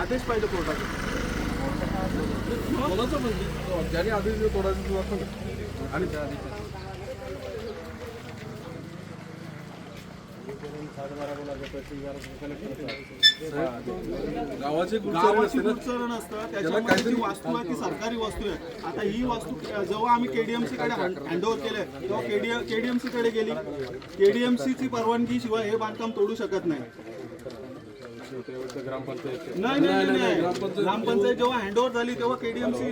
आदेश पाहिजे कोर्टाचा. आदेश तोडायचं आणि गावाचे गावाची असते ना? गुप्तचरण असतं त्याला त्याच्यामध्ये जी वास्तू आहे ती सरकारी वास्तू आहे. आता ही वास्तू जेव्हा आम्ही केडीएमसी कडे हँडओव्हर केले तेव्हा केडीएमसी कडे गेली. केडीएमसी ची परवानगी शिवाय हे बांधकाम तोडू शकत नाही. नाही नाही नाही, ग्रामपंचायत जेव्हा हँडओव्हर झाली तेव्हा केडीएमसी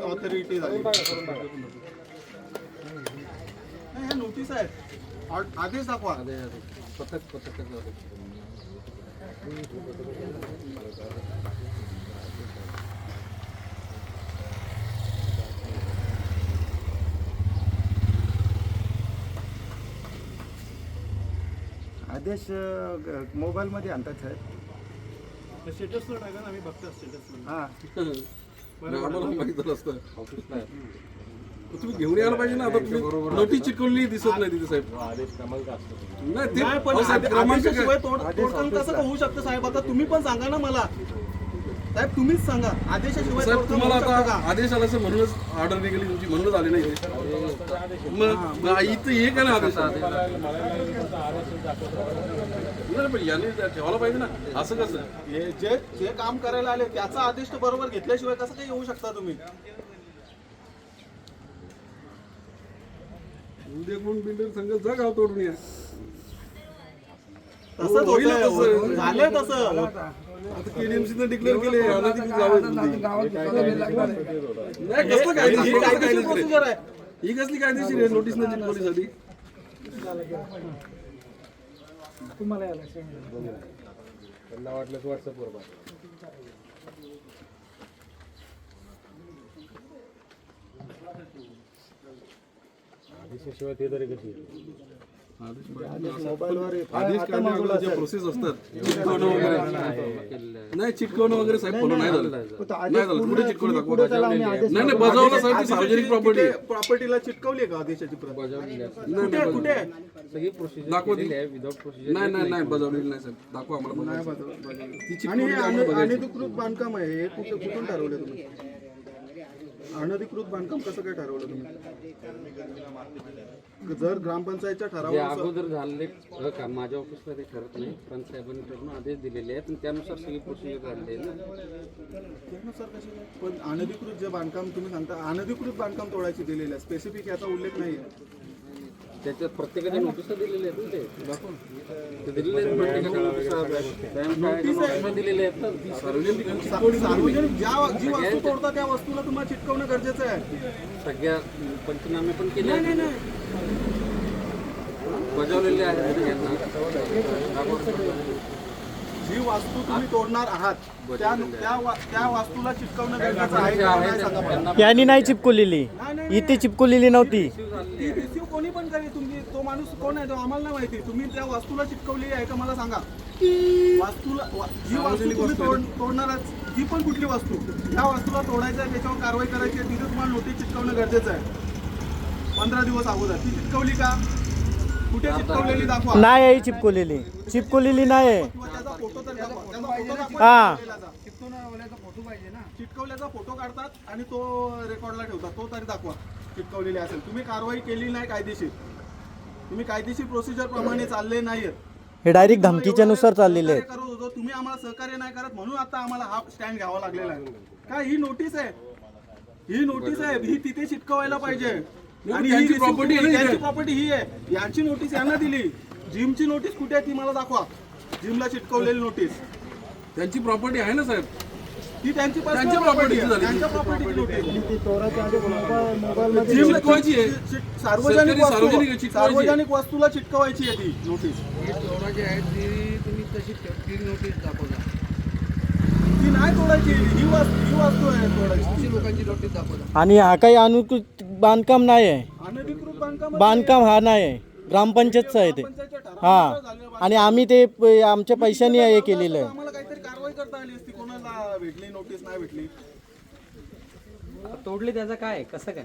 ऑथॉरिटी झाली. नोटीस आहेत आ- आदेश दाखवा. आदेश मोबाईल मध्ये आणतात साहेब. स्टेटसवर टाका ना? आम्ही बघतो स्टेटस हा. आम्हाला माहीत असतं तुम्ही घेऊन यायला पाहिजे ना आता तुम्ही नोटीस चिकवली दिसत नाही तिथे साहेब. आदेश क्रमांक असतो नाही ते नाही पण अहो, साहेब, क्रमांक काय? आदेशाशिवाय तोड तोडकाम कसं होऊ शकतं साहेब. आता तुम्ही पण सांगा ना मला. साहेब तुम्हीच सांगा. आदेशाशिवाय साहेब तोडकाम तुम्हाला होऊ शकतं आता का? आदेश आला असं म्हणूनच ऑर्डर निघाली तुमची म्हणूनच आली नाही. मग मग इथं हे का ना आदेश. नाही पण याने ठेवायला पाहिजे ना. असं कसं? हे जे जे काम करायला आले त्याचा आदेश तर बरोबर घेतल्याशिवाय कसं काही येऊ शकता तुम्ही? उद्या कोण बिल्डर सांगत जा गाव तोडून या तसंच होईल ना होतंय. तसं. झालंय तसं आता केडीएमसी डिक्लेअर केले अनधिकृत. नाही कसलं कायदेशीर ही कायदेशीर आहे? ही कसली कायदेशीर आहे नोटीस न चिटकवलीसाठी त्यांना वाटलं की व्हॉट्सअपवर पाठवा. आदेशाशिवाय ते तरी कशी मोबाईलवर आदेश काढण्या अगोदर ज्या प्रोसेस असतात चिटकवणं वगैरे. नाही चिटकवणं वगैरे साहेब फॉलो नाही झालं. नाही झालं. पुढे चिटकवलं दाखवा. नाही नाही बजावलं साहेब ती सार्वजनिक प्रॉपर्टी प्रॉपर्टीला चिटकवली आहे का आदेशाची प्रत कुठे कुठे? दाखवा ती. नाही नाही नाही बजावलेली नाही साहेब. दाखवा आम्हाला. बजावली. ती आणि चिटकवली हे बांधकाम आहे हे कुठं कुठून ठरवलं तुम्ही? अनधिकृत बांधकाम कसं काय ठरवलं तुम्ही? जर ग्रामपंचायतच्या जे ठरावानुसार अगोदर झालेले काम माझ्या ऑफिसला ते ठरत नाही. पण साहेबांनी ठरवून आदेश दिलेले आहेत आणि त्यानुसार सगळी प्रोसिजर झालेली आहे ना? पण अनधिकृत जे बांधकाम तुम्ही सांगता अनधिकृत बांधकाम तोडायची दिलेलं आहे स्पेसिफिक याचा उल्लेख नाही आहे त्याच्यात प्रत्येकाच्या नोटिस दिलेले आहेत ना ते. ते दिलेले आहेत प्रत्येकाच्या नोटिसा दिलेले आहेत ना. सार्वजनिक सार्वजनिक ज्या जी वस्तू तोडता त्या वस्तूला तुम्हाला चिटकवणं गरजेचं आहे. सगळ्या पंचनामे पण केले आहेत. बजावलेले आहेत. यांना जी वास्तू तुम्ही तोडणार आहात त्या त्या वा- त्या वास्तूला चिटकवणं गरजेचं आहे का नाही सांगा मला. यांनी नाही इथे चिपकवलेली नव्हती. ती रिसिव्ह कोणी पण करेल तुम्ही तो माणूस कोण आहे तो आम्हाला नाही माहिती. तुम्ही त्या वास्तूला चिटकवली आहे का मला सांगा. वास्तूला वा- जी वास्तू तुम्ही तोड तोडणार आहात जी पण कुठली वस्तू त्या वास्तूला तोडायचं आहे त्याच्यावर कारवाई करायची आहे तिथे तुम्हाला नोटीस चिटकवणं गरजेचं आहे. पंधरा दिवस अगोदर. ती चिटकवली का? कुठे चिटकवलेली दाखवा. नाही आहे चिपकवलेली. चिपकवलेली नाही आहे. फोटो तर दाखवा त्याचा फोटो दाखवा हा. चिटकवलेल्याचा. चिटकवल्याचा फोटो काढतात आणि तो रेकॉर्डला ठेवतात. तो तरी दाखवा चिटकवलेली असेल. तुम्ही कारवाई केली नाही कायदेशीर. तुम्ही कायदेशीर प्रोसिजर प्रमाणे चालले नाहीत हे डायरेक्ट धमकीच्या नुसार चाललेले आहेत. सहकार्य करत होतो तुम्ही आम्हाला सहकार्य नाही करत म्हणून आता आम्हाला हा स्टँड घ्यावा लागलेला आहे. काय ही नोटीस आहे? ही नोटीस आहे ही तिथे चिटकवायला पाहिजे. आणि ही त्यांची property आहे? ना इथे. प्रॉपर्टी ही आहे. यांची नोटीस यांना दिली. जिमची नोटीस कुठे आहे ती मला दाखवा. जिमला चिटकवलेली नोटीस त्यांची प्रॉपर्टी आहे ना साहेब? ही त्यांची आहे. झाली. त्यांच्या प्रॉपर्टीची नोटीस ती चोराच्या आधी मोबाईल मोबाईलमध्ये जिमला चिटकवायची आहे. चिट- सार्वजनिक सरकारी वस्तू सार्वजनिक आहे, चिटकवायची. सार्वजनिक वस्तूला चिटकवायची आहे ती नोटीस ती नाही तोडायची ही वस्तू ही वस्तू आहे तोडायची. आणि हा काही अनुकृत बांधकाम नाही आहे. अनधिकृत बांधकाम बांधकाम हा नाही आहे. ग्रामपंचायतचं आहे ते. हा. आणि आम्ही ते प- आमच्या पैशाने हे केलेलं आहे. आम्हाला काहीतरी कारवाई करता आली असती. कोणाला भेटली नोटीस नाही भेटली. तोडली त्याचं काय? कसं काय?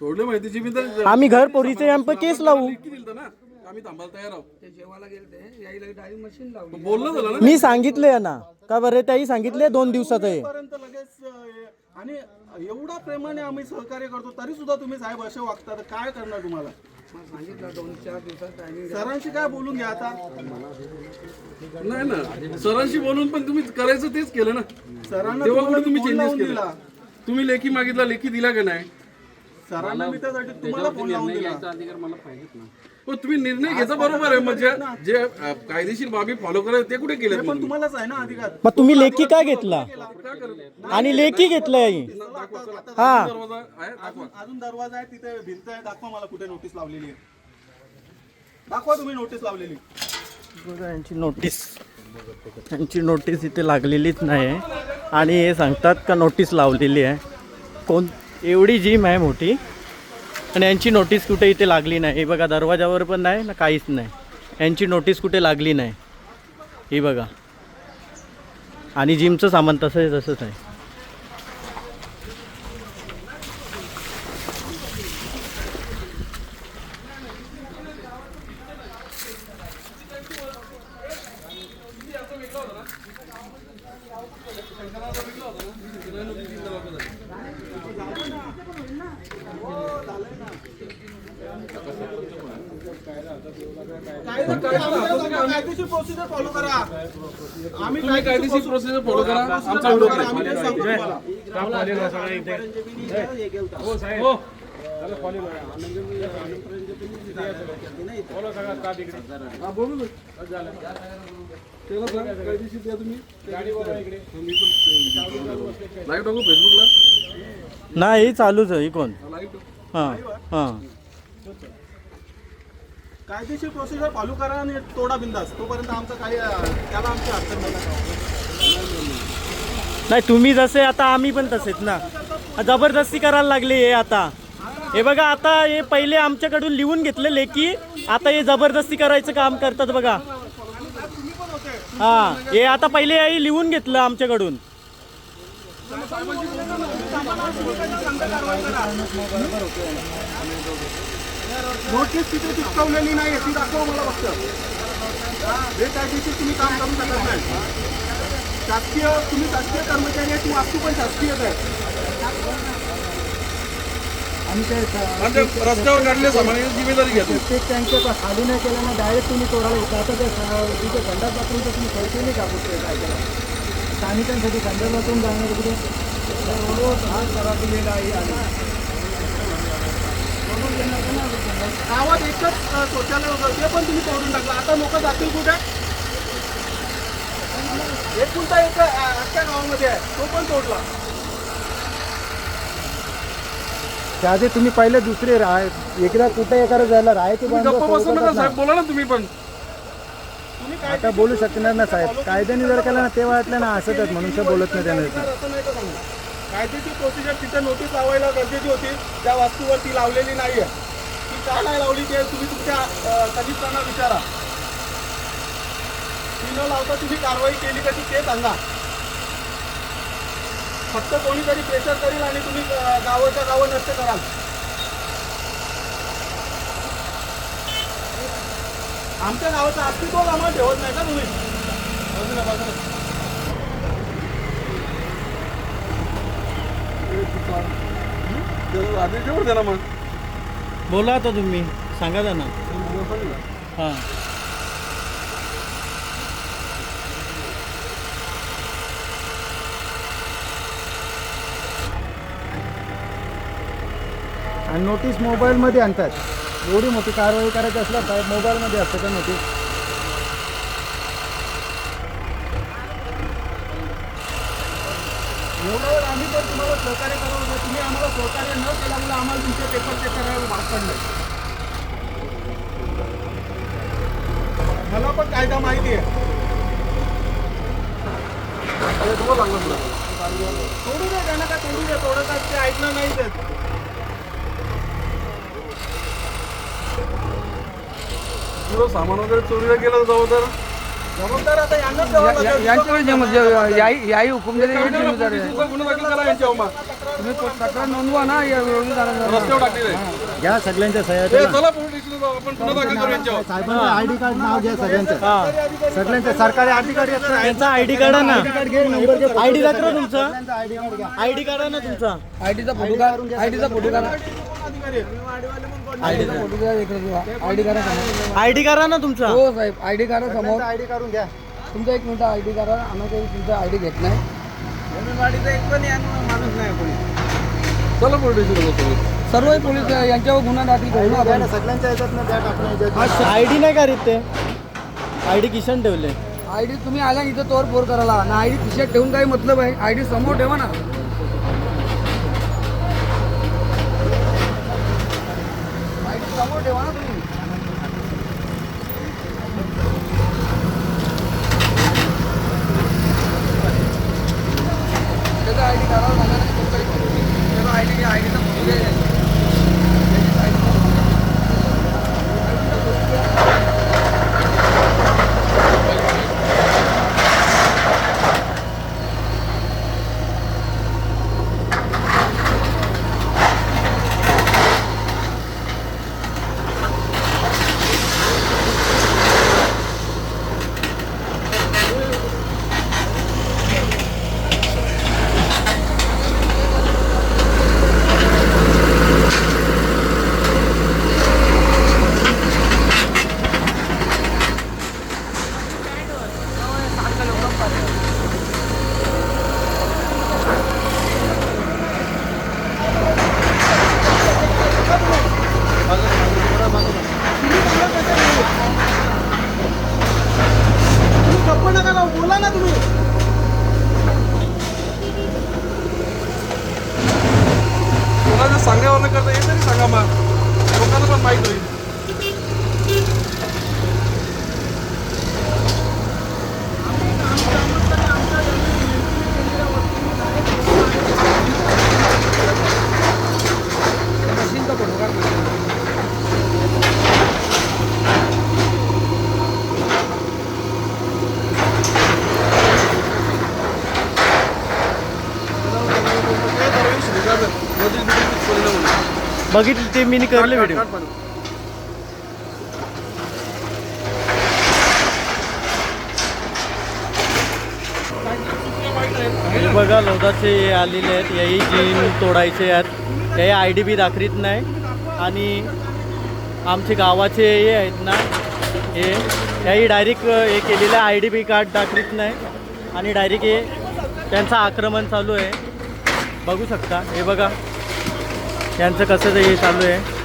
तोडले माहितीची मी तर. आम्ही घर पोरीचे केस लावू. लेखी दिलतं ना. आम्ही थांबायला तयार आहोत. ते जेवायला गेले ते यायला डायरेक्ट मशीन लावली. बोलणं झालं ना? मी सांगितलंय ना. का बरं त्याही सांगितले दोन दिवसाचं आहे पर्यंत लगेच अं, हे- आणि एवढा प्रेमाने आम्ही सहकार्य करतो तरी सुद्धा तुम्ही साहेब असे वागता तर काय करणार तुम्हाला? सांगितलं दोन चार दिवसात टायमिंग सरांशी काय बोलून घ्या आता? नाही ना सरांशी बोलून पण तुम्ही करायचं तेच केलं ना. सरांना तेव्हा तुम्हाला कुठे तुम्ही फोन चेंजेस लावून केलं? तुम्ही लेखी मागितला लेखी दिला का नाही? सरांना मी त्यासाठी तुम्हाला फोन लावून निर्णय दिला. घ्यायचा अधिकार मला पाहिजेत ना. पण तुम्ही निर्णय घेता बरोबर आहे म्हणजे जे अ, कायदेशीर बाबी फॉलो करायचे ते कुठे केले हे पण तुम्हालाच आहे ना अधिकार. मग तुम्ही लेखी का घेतला? आणि लेखी घेतलंय हा. दरवाजा आहे दाखवा. अजून दरवाजा आहे तिथे भिंत आहे दाखवा मला कुठे नोटीस लावलेली आहे. दाखवा तुम्ही नोटीस लावलेली. बघा यांची नोटीस यांची नोटीस इथे लागलेलीच नाही आहे. आणि हे सांगतात का नोटीस लावलेली आहे. कोण एवढी जिम आहे मोठी. आणि यांची नोटीस कुठे इथे लागली नाही. हे बघा दरवाजावर पण नाही ना काहीच नाही. यांची नोटीस कुठे लागली नाही. ही बघा. आणि जिमचं सामान तसं आहे तसंच आहे. कायदेशीर प्रोसिजर फॉलो करा आम्ही कायदेशीर प्रोसिजर फॉलो करा आमचा विरोध नाही. हा, हा, नाही चालूच आहे ही कोण हां हां कायदेशीर प्रोसिजर फॉलो करा आणि तोडा बिंदास. तोपर्यंत आमचं काही त्याला आमची अडचण नाही. तुम्ही जसे आता आम्ही पण तसेच ना. जबरदस्ती करायला लागले हे आता. हे बघा आता हे पहिले आमच्याकडून लिहून घेतले लेकी आता हे जबरदस्ती करायचं काम करतात बघा. हा हे आता पहिले लिहून घेतलं आमच्याकडून. नोटीस तिथे चिटकवलेली नाही ती दाखवा मला फक्त. हे कायदेशीर तुम्ही काम करू शकत नाही. शासकीय तुम्ही शासकीय कर्मचारी आहे ती वास्तू पण शासकीयच आहे. रस्त्यावर काढले सामान्य जिम्मेदारी घ्या खाली नाही केलं ना डायरेक्ट तुम्ही तोडायला येता. आता ते स- तिथे संडास बाथरूमचं तुम्ही पैसे नाही कापू शकत काय केलं? स्थानिकांसाठी संडास बाथरूम जाणार कुठे रोड हा करा दिलेला आहे. आणि गावात एकच शौचालय होतं ते पण तुम्ही तोडून टाकलं. आता लोक जातील कुठे? एकुलता एक अख्ख्या गावामध्ये आहे. तो पण तोडला. त्याआधी तुम्ही पहिले दुसरे राह एकदा कुठे एखादं जायला राहायची गप्प बसू नका साहेब. बोला ना तुम्ही पण. तुम्ही काय आता बोलू शकणार ना साहेब. कायद्याने जर केलं ना ते वाटलं ना असंच म्हणून बोलत नाही त्याने. असं नाही का सांगू कायदेशीर प्रोसिजर तिथे नोटीस लावायला गरजेची होती. त्या वास्तूवर ती लावलेली नाहीये. ती का नाही लावली ते तुम्ही तुमच्या अं, कनिष्ठांना विचारा. ती न लावता तुम्ही कारवाई केली कशी ते सांगा. फक्त कोणीतरी प्रेशर करील आणि तुम्ही गावाच्या गावं नष्ट कराल. आमच्या गावाचं अस्तित्व आम्हाला ठेवत नाही का तुम्ही? बाजूला, बाजूला. आधी देऊ द्या ना मग. बोला आता तुम्ही. सांगा त्यांना. हां. आणि नोटीस मोबाईलमध्ये आणतात. एवढी मोठी कारवाई करायची असल्या मोबाईलमध्ये असतं का नोटीस एवढ्यावर आम्ही पण तुम्हाला सहकार्य करावं होतो तुम्ही आम्हाला सहकार्य न केल्यामुळे आम्हाला तुमचे पेपर चेक करायला भाग पडलं. मला पण कायदा माहिती आहे. तुम्हाला तोडू द्या त्यांना काय तोडू द्या तोडत ते ऐकलं नाही तर. तुला सामान वगैरे चोरीला गेलं जाऊ तर जबाबदार आता यांनाच द्यावं लागेल. यांच्याकडे जे- याही याही हुकुम दिले हेच जिम्मेदार आहे सुद्धा गुन्हा दाखल करा यांच्यावर मग. तुम्ही तक्रार नोंदवा ना या विरोधकांना रस्त्यावर टाकलेले आहे. घ्या सगळ्यांच्या सह्या ए, चला पोलीस स्टेशनला जाऊ, आपण गुन्हा दाखल करू यांच्यावर. साहेबांचं आय डी कार्ड नाव घ्या सगळ्यांचं. हा. सगळ्यांचं सरकारी आय डी कार्ड येतं त्यांचा आय डी काढा ना. घे नंबर घे आय डी दाखवा तुमचा. आय डी कार्ड घ्या. आय डी काढा ना तुमचा. आयडीचा फोटो काढ आयडीचा फोटो काढा. अधिकारी आहे. आयडी समोर आय डी काढा ना तुमचा हो साहेब आयडी काढा समोर आय डी काढून घ्या तुमचा एक मिनिट आयडी काढा आम्ही काही तुमचा आयडी घेत नाही चला पोलीस स्टेशनला बसू. सर्व पोलीस यांच्यावर गुन्हा दाखल करू ना ना, सगळ्यांच्या ह्याच्यातनं द्या टाकून याच्यात. आय डी नाही करीत ते आय डी किशन ठेवले आयडी तुम्ही आल्या इथं तोर फोर करायला ना आयडी खिशात ठेवून काही मतलब आहे आयडी समोर ठेवा ना बघितली ते मी करले व्हिडिओ बघा लौदाचे हे आलेले आहेत. याही जीन तोडायचे आहेत. हे आय डी बी दाखवीत नाही. आणि आमचे गावाचे हे आहेत ना हे याही डायरेक्ट हे केलेलं आय डी बी कार्ड दाखवीत नाही. आणि डायरेक्ट हे त्यांचं आक्रमण चालू आहे. बघू शकता. हे बघा. यांचं कसं ते हे चालू आहे.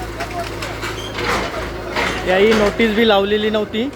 याही नोटीस बी लावलेली नव्हती.